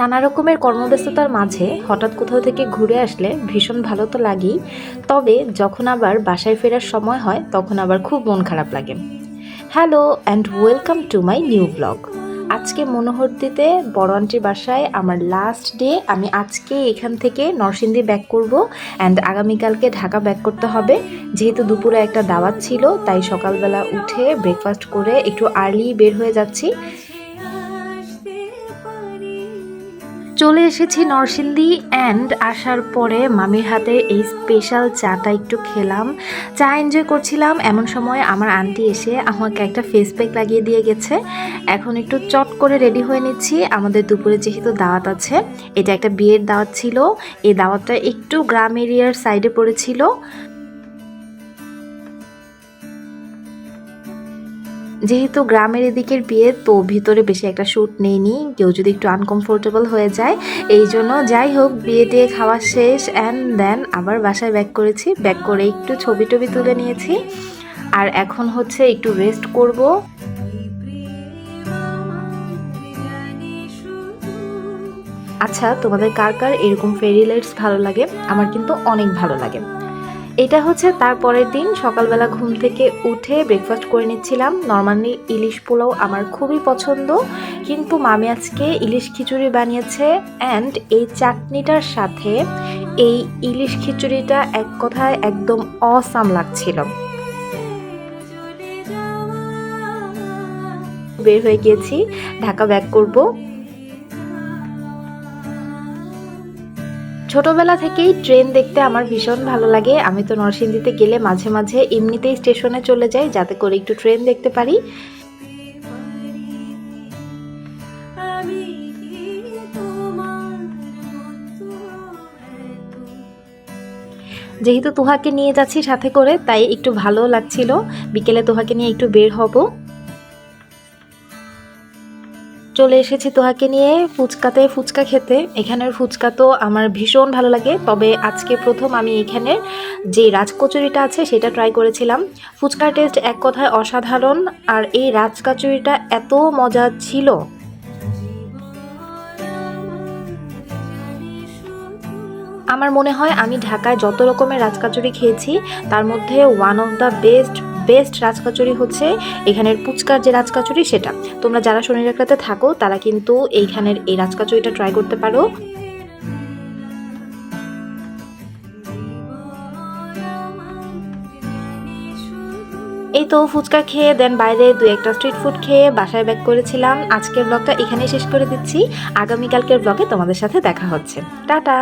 নানা রকমের কর্মব্যস্ততার মাঝে হঠাৎ কোথাও থেকে ঘুরে আসলে ভীষণ ভালো তো লাগেই, তবে যখন আবার বাসায় ফেরার সময় হয়, তখন আবার খুব মন খারাপ লাগে। Hello and welcome to my new blog. আজকে মনোহরদিতে বড় আন্টির বাসায় আমার লাস্ট ডে, আমি আজকে এখান থেকে নরসিংদী ব্যাক করব অ্যান্ড আগামীকালকে ঢাকা ব্যাক করতে হবে। যেহেতু দুপুরে একটা দাওয়াত ছিল, তাই সকালবেলা উঠে ব্রেকফাস্ট করে একটু আর্লি বের হয়ে যাচ্ছি। চলে এসেছি নরসিংদী অ্যান্ড আসার পরে মামির হাতে এই স্পেশাল চাটা একটু খেলাম। চা এনজয় করছিলাম, এমন সময় আমার আন্টি এসে আমাকে একটা ফেস প্যাক লাগিয়ে দিয়ে গেছে। এখন একটু চট করে রেডি হয়ে নিচ্ছি। আমাদের দুপুরে যেহেতু দাওয়াত আছে, এটা একটা বিয়ের দাওয়াত ছিল। এই দাওয়াতটা একটু গ্রাম এরিয়ার সাইডে পড়েছিল। যেহেতু গ্রামের এদিকের বিয়ে, তো ভিতরে বেশি একটা শ্যুট নেইনি। কেউ যদি একটু আনকমফোর্টেবল হয়ে যায়, এই জন্য যাই হোক, বিয়ে টিয়ে খাওয়া শেষ অ্যান্ড দেন আবার বাসায় ব্যাক করেছি। ব্যাক করে একটু ছবি টবি তুলে নিয়েছি। আর এখন হচ্ছে একটু রেস্ট করব। আচ্ছা তোমাদের কার কার এরকম ফেরি লাইটস ভালো লাগে? আমার কিন্তু অনেক ভালো লাগে। এটা হচ্ছে তার পরের দিন। সকালবেলা ঘুম থেকে উঠে ব্রেকফাস্ট করে নিচ্ছিলাম। নর্মালি ইলিশ পোলাও আমার খুবই পছন্দ। কিন্তু মামি আজকে ইলিশ খিচুড়ি বানিয়েছে অ্যান্ড এই চাটনিটার সাথে এই ইলিশ খিচুড়িটা এক কথায় একদম অসাম লাগছিল। বের হয়ে গিয়েছি, ঢাকা ব্যাক করব। ছোটবেলা থেকেই ট্রেন দেখতে আমার ভীষণ ভালো লাগে। আমি তো নরসিংদীতে গেলে মাঝে মাঝে এমনিতেই স্টেশনে চলে যাই যাতে করে একটু ট্রেন দেখতে পারি। যেহেতু তোহাকে নিয়ে যাচ্ছি সাথে করে তাই একটু ভালো লাগছিল। বিকেলে তোহাকে নিয়ে একটু বের হব। চলে এসেছি তোহাকে নিয়ে ফুচকাতে, ফুচকা খেতে। এখানের ফুচকা তো আমার ভীষণ ভালো লাগে। তবে আজকে প্রথম আমি এখানের যে রাজকচুরিটা আছে, সেটা ট্রাই করেছিলাম। ফুচকার টেস্ট এক কথায় অসাধারণ। আর এই রাজকচুরিটা এত মজা ছিল। আমার মনে হয় আমি ঢাকায় যত রকমের রাজকাচুরি খেয়েছি, তার মধ্যে one of the best best রাজকাচুরি হচ্ছে এখানের পুচকার যে রাজকাচুরি সেটা। তোমরা যারা শনিরাখাতে থাকো, তারা কিন্তু এইখানের এই রাজকাচুরিটা ট্রাই করতে পারো। এই তো ফুচকা খেয়ে দেন বাইরে দু একটা স্ট্রিট ফুড খেয়ে বাসায় ব্যাক করেছিলাম। আজকের ব্লগটা এখানেই শেষ করে দিচ্ছি। আগামীকালকের ব্লগে তোমাদের সাথে দেখা হচ্ছে। টাটা!